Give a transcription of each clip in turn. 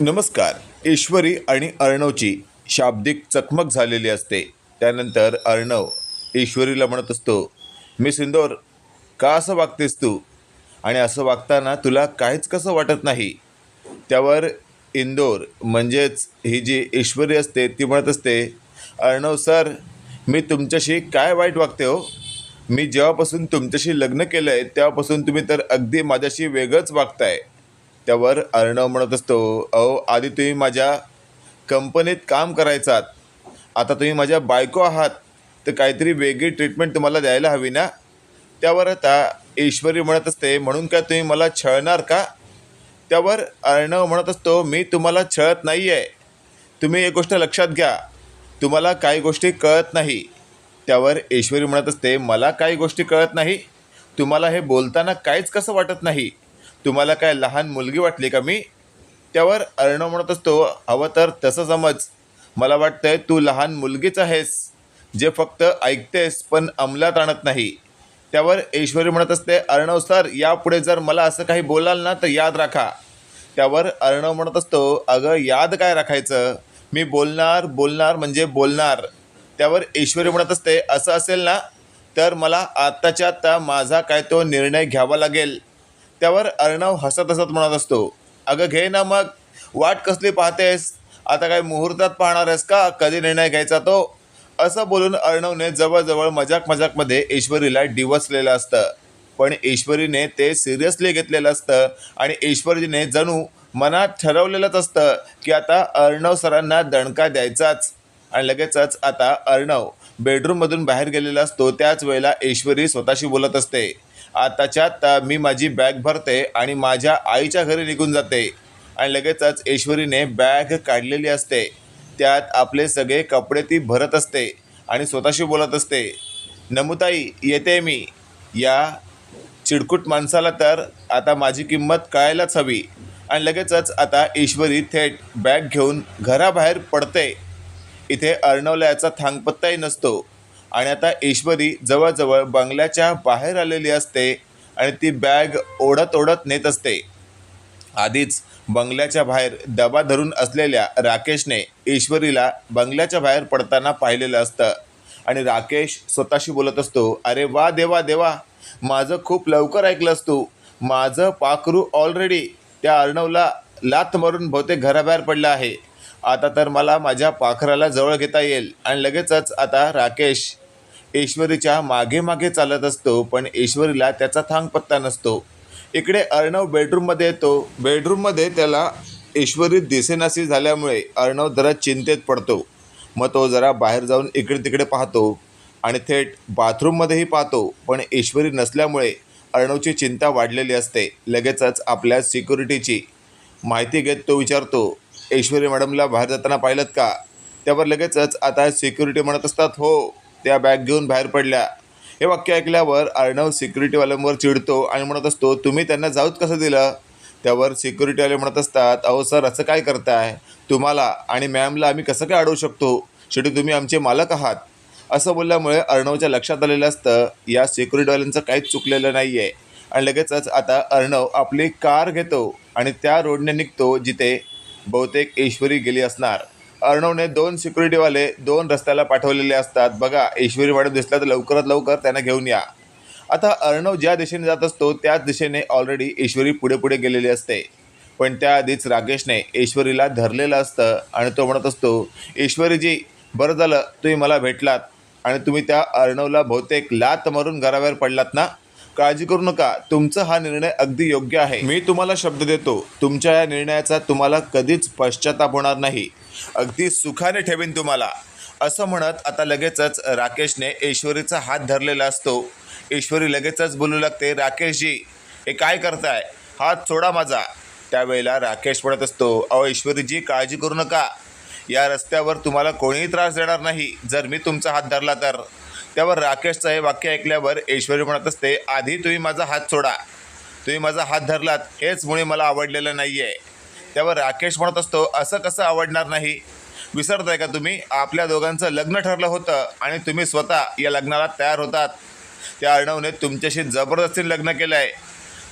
नमस्कार. ईश्वरी आणि अर्णवची शाब्दिक चकमक झालेली असते. त्यानंतर अर्णव ईश्वरीला म्हणत असतो मी सिंदोर का असं वागतेस तू? आणि असं वागताना तुला काहीच कसं वाटत नाही? त्यावर इंदोर म्हणजेच ही जी ईश्वरी असते ती म्हणत असते अर्णव सर मी तुमच्याशी काय वाईट वागते हो? मी जेव्हापासून तुमच्याशी लग्न केलं आहे तेव्हापासून तुम्ही तर अगदी माझ्याशी वेगळंच वागताय. त्यावर अर्णव म्हणत असतो अहो आधी तुम्ही माझ्या कंपनीत काम करायचात. आता तुम्ही माझ्या बायको आहात. तर काहीतरी वेगळी ट्रीटमेंट तुम्हाला द्यायला हवी ना? त्यावर आता ईश्वरी म्हणत असते म्हणून काय तुम्ही मला छळणार का? त्यावर अर्णव म्हणत असतो मी तुम्हाला छळत नाही आहे तुम्ही एक गोष्ट लक्षात घ्या. तुम्हाला काही गोष्टी कळत नाही. त्यावर ईश्वरी म्हणत असते मला काही गोष्टी कळत नाही. तुम्हाला हे बोलताना काहीच कसं वाटत नाही? तुम्हाला काय लहान मुलगी वाटली का? मी त्यावर अर्णव म्हणत असतो हवं तर तसं समज. मला वाटतंय तू लहान मुलगीच आहेस जे फक्त ऐकतेस पण अंमलात आणत नाही. त्यावर ऐश्वरी म्हणत असते अर्णव हो सर यापुढे जर मला असं काही बोलाल ना तर याद राखा. त्यावर अर्णव म्हणत असतो अगं याद काय राखायचं? मी बोलणार बोलणार म्हणजे बोलणार. त्यावर ऐश्वरी म्हणत असते असं असेल ना तर मला आत्ताच्या आत्ता माझा काय तो निर्णय घ्यावा लागेल. त्यावर अर्णव हसत हसत म्हणत असतो अगं घे ना मग वाट कसली पाहतेस? आता काय मुहूर्तात पाहणार आहेस का? कधी निर्णय घ्यायचा तो? असं बोलून अर्णवने जवळजवळ मजाक मजाकमध्ये ईश्वरीला डिवसलेलं असतं. पण ईश्वरीने ते सिरियसली घेतलेलं असतं आणि ईश्वरीने जणू मनात ठरवलेलंच असतं की आता अर्णव सरांना दणका द्यायचाच. आणि लगेचच आता अर्णव बेडरूममधून बाहेर गेलेला असतो त्याच वेळेला ईश्वरी स्वतःशी बोलत असते. आताच्या आत्ता मी माझी बॅग भरते आणि माझ्या आईच्या घरी निघून जाते. आणि लगेचच ईश्वरीने बॅग काढलेली असते. त्यात आपले सगळे कपडे ती भरत असते आणि स्वतःशी बोलत असते. नमुताई येते मी. या चिडकूट माणसाला तर आता माझी किंमत कळायलाच हवी. आणि लगेचच आता ईश्वरी थेट बॅग घेऊन घराबाहेर पडते. इथे अर्णवला याचा थांगपत्ताही नसतो. आणि आता ईश्वरी जवळजवळ बंगल्याच्या बाहेर आलेली असते आणि ती बॅग ओढत ओढत नेत असते. आधीच बंगल्याच्या बाहेर दबा धरून असलेल्या राकेशने ईश्वरीला बंगल्याच्या बाहेर पडताना पाहिलेलं असतं. आणि राकेश स्वतःशी बोलत असतो अरे वा देवा देवा माझं खूप लवकर ऐकलंस तू. माझं पाखरू ऑलरेडी त्या अर्णवला लात मारून बहुतेक घराबाहेर पडलं आहे. आता तर मला माझ्या पाखराला जवळ घेता येईल. आणि लगेचच आता राकेश ईश्वरीच्या मागे मागे चालत असतो पण ईश्वरीला त्याचा थांग पत्ता नसतो. इकडे अर्णव बेडरूममध्ये येतो. बेडरूममध्ये त्याला ईश्वरी दिसेनासी झाल्यामुळे अर्णव जरा चिंतेत पडतो. मग तो जरा बाहेर जाऊन इकडे तिकडे पाहतो आणि थेट बाथरूममध्येही पाहतो. पण ईश्वरी नसल्यामुळे अर्णवची चिंता वाढलेली असते. लगेचच आपल्या सिक्युरिटीची माहिती घेत तो विचारतो ऐश्वर्या मॅडमला बाहेर जाताना पाहिलं का? त्यावर लगेचच आता सिक्युरिटी म्हणत असतात हो त्या बॅग घेऊन बाहेर पडल्या. हे वाक्य ऐकल्यावर अर्णव सिक्युरिटीवाल्यांवर चिडतो आणि म्हणत असतो तुम्ही त्यांना जाऊच कसं दिलं? त्यावर सिक्युरिटीवाले म्हणत असतात अहो सर असं काय करताय? तुम्हाला आणि मॅमला आम्ही कसं काय अडवू शकतो? शेवटी तुम्ही आमचे मालक आहात. असं बोलल्यामुळे अर्णवच्या लक्षात आलेलं असतं या सिक्युरिटीवाल्यांचं काहीच चुकलेलं नाही आहे आणि लगेचच आता अर्णव आपली कार घेतो आणि त्या रोडने निघतो जिथे बहुतेक ईश्वरी गेली असणार. अर्णवने दोन सिक्युरिटीवाले दोन रस्त्याला पाठवलेले असतात. बघा ईश्वरी मॅडम दिसल्या तर लवकरात लवकर त्यांना घेऊन या. आता अर्णव ज्या दिशेने जात असतो त्याच दिशेने ऑलरेडी ईश्वरी पुढे पुढे गेलेली असते. पण त्याआधीच राकेशने ईश्वरीला धरलेलं असतं आणि तो म्हणत असतो ईश्वरीजी बरं झालं तुम्ही मला भेटलात आणि तुम्ही त्या अर्णवला बहुतेक लात मारून घराबाहेर पडलात ना? काळजी करू नका. तुमचा हा निर्णय अगदी योग्य आहे. मी तुम्हाला शब्द देतो. तुमच्या या निर्णयाचा तुम्हाला कधीच पश्चाताप होणार नाही. अगदी सुखाने ठेवीन तुम्हाला. असं म्हणत आता लगेचच राकेशने ईश्वरीचा हात धरलेला असतो. ईश्वरी लगेचच बोलू लागते राकेशजी हे काय करताय? हात सोडा माझा. त्यावेळेला राकेश म्हणत असतो अहो ईश्वरीजी काळजी करू नका. या रस्त्यावर तुम्हाला कोणीही त्रास देणार नाही. जर मी तुमचा हात धरला तर. त्यावर राकेशचं हे वाक्य ऐकल्यावर ऐश्वर्य म्हणत असते आधी तुम्ही माझा हात सोडा. तुम्ही माझा हात धरलात हेच मुळे मला आवडलेलं नाही आहे त्यावर राकेश म्हणत असतो असं कसं आवडणार नाही? विसरताय का तुम्ही? आपल्या दोघांचं लग्न ठरलं होतं आणि तुम्ही स्वतः या लग्नाला तयार होतात. त्या अर्णवने तुमच्याशी जबरदस्तीने लग्न केलं आहे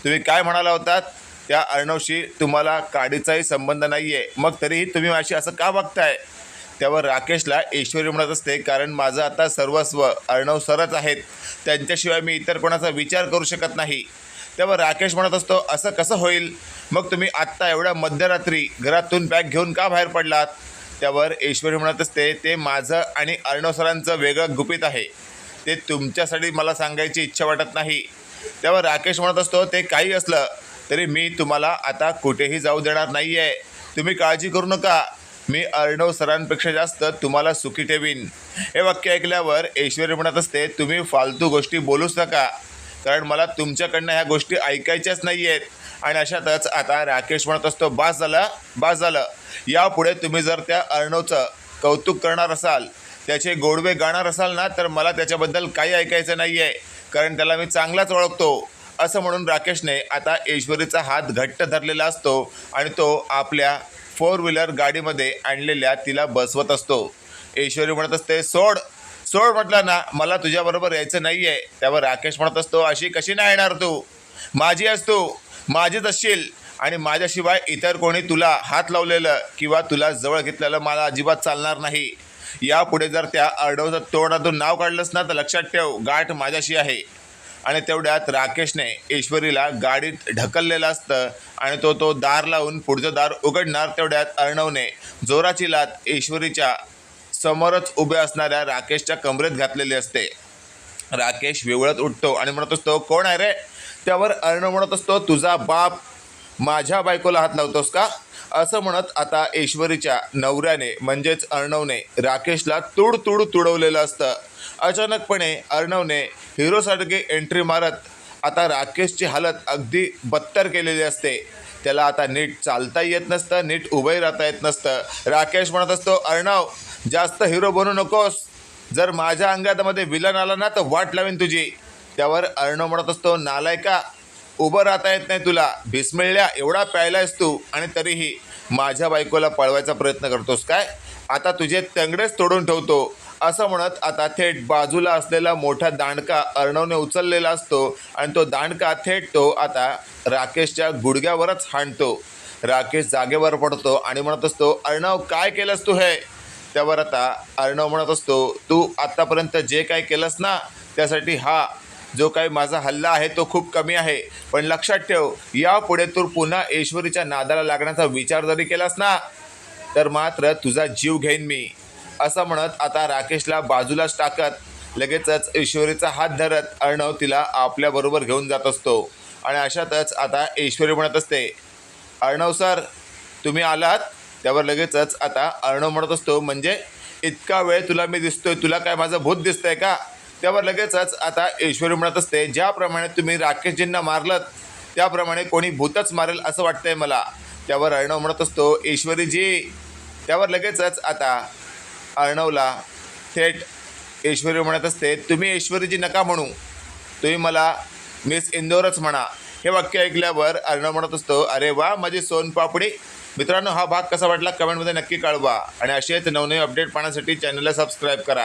तुम्ही काय म्हणाला होतात त्या अर्णवशी तुम्हाला काडीचाही संबंध नाही आहे मग तरीही तुम्ही माझी असं का बघताय त्यावर राकेशला ईश्वरी म्हणत असते कारण माझं आता सर्वस्व अर्णव सरच आहेत. त्यांच्याशिवाय मी इतर कोणाचा विचार करू शकत नाही. तेव्हा राकेश म्हणत असतो असं कसं होईल? मग तुम्ही आत्ता एवढ्या मध्यरात्री घरातून बॅग घेऊन का बाहेर पडलात? त्यावर ईश्वरी म्हणत असते ते माझं आणि अर्णव सरांचं वेगळं गुपित आहे. ते तुमच्यासाठी मला सांगायची इच्छा वाटत नाही. तेव्हा राकेश म्हणत असतो ते काही असलं तरी मी तुम्हाला आता कुठेही जाऊ देणार नाही आहे तुम्ही काळजी करू नका. मी अर्णव सरांपेक्षा जास्त तुम्हाला सुखी ठेवीन. हे वाक्य ऐकल्यावर ऐश्वर्य म्हणत असते तुम्ही फालतू गोष्टी बोलूच नका. कारण मला तुमच्याकडनं ह्या गोष्टी ऐकायच्याच नाही आहेत आणि अशातच आता राकेश म्हणत असतो बास झालं बास झालं. यापुढे तुम्ही जर त्या अर्णवचं कौतुक करणार असाल त्याचे गोडवे गाणार असाल ना तर मला त्याच्याबद्दल काही ऐकायचं नाही आहे कारण त्याला मी चांगलाच ओळखतो. असं म्हणून राकेशने आता ऐश्वरीचा हात घट्ट धरलेला असतो आणि तो आपल्या फोर व्हीलर गाडीमध्ये आणलेल्या तिला बसवत असतो. ऐश्वरी म्हणत असते सोड सोड म्हटलं ना मला तुझ्याबरोबर यायचं नाही आहे त्यावर राकेश म्हणत असतो अशी कशी नाही येणार तू? माझी अस तू माझीच असशील आणि माझ्याशिवाय इतर कोणी तुला हात लावलेलं किंवा तुला जवळ घेतलेलं मला अजिबात चालणार नाही. यापुढे जर त्या अर्डवचं तोंडातून नाव काढलंस ना तर लक्षात ठेव गाठ माझ्याशी आहे. आणि तेवढ्यात राकेशने ईश्वरीला गाडीत ढकललेलं असतं आणि तो तो दार लावून पुढचं दार उघडणार. तेवढ्यात अर्णवने जोराची लात ईश्वरीच्या समोरच उभ्या असणाऱ्या राकेशच्या कमरेत घातलेली असते. राकेश विवळत उठतो आणि म्हणत असतो कोण आहे रे? त्यावर अर्णव म्हणत असतो तुझा बाप माझ्या बायकोला हात लावतोस का? असं म्हणत आता ऐश्वरीच्या नवऱ्याने म्हणजेच अर्णवने राकेशला तुड तुड तुडवलेलं असतं. अचानकपणे अर्णवने हिरोसारखे एंट्री मारत आता राकेशची हालत अगदी बत्तर केलेली असते. त्याला आता नीट चालता येत नसतं नीट उभे राहता येत नसतं. राकेश म्हणत असतो अर्णव जास्त हिरो बनू नकोस. जर माझ्या अंगामध्ये विलन आला ना तर वाट लावेन तुझी. त्यावर अर्णव म्हणत असतो नालायका उभं राहता येत नाही तुला. भिसमिळल्या एवढा प्यायलायस तू आणि तरीही माझ्या बायकोला पळवायचा प्रयत्न करतोस काय? आता तुझे तंगडेच तोडून ठेवतो. असं म्हणत आता थेट बाजूला असलेला मोठा दांडका अर्णवने उचललेला असतो आणि तो दांडका थेट तो आता राकेशच्या गुडघ्यावरच हाणतो. राकेश जागेवर पडतो आणि म्हणत असतो अर्णव काय केलंस तू हे? त्यावर आता अर्णव म्हणत असतो तू आत्तापर्यंत जे काय केलंस ना त्यासाठी हा जो काही माझा हल्ला आहे तो खूप कमी आहे. पण लक्षात ठेव यापुढे तू पुन्हा ऐश्वरीच्या नादाला लागण्याचा विचार जरी केलास ना तर मात्र तुझा जीव घेईन मी. असं म्हणत आता राकेशला बाजूलाच टाकत लगेचच ईश्वरीचा हात धरत अर्णव तिला आपल्याबरोबर घेऊन जात असतो. आणि अशातच आता ईश्वरी म्हणत असते अर्णव सर तुम्ही आलात? त्यावर लगेचच आता अर्णव म्हणत असतो म्हणजे इतका वेळ तुला मी दिसतोय तुला काय माझं भूत दिसतंय का? त्यावर लगेचच आता ईश्वरी म्हणत असते ज्याप्रमाणे तुम्ही राकेशजींना मारलं त्याप्रमाणे कोणी भूतच मारेल असं वाटतंय मला. त्यावर अर्णव म्हणत असतो ईश्वरीजी त्यावर लगेचच आता अर्णवला थेट ईश्वरी म्हणत असते तुम्ही ईश्वरीजी नका म्हणू. तुम्ही मला मिस इंदोरच म्हणा. हे वाक्य ऐकल्यावर अर्णव म्हणत असतो अरे वा माझी सोनपापडी मित्रांनो हा भाग कसा वाटला कमेंटमध्ये नक्की कळवा. आणि असेच नवनवीन अपडेट पाहण्यासाठी चॅनलला सबस्क्राईब करा.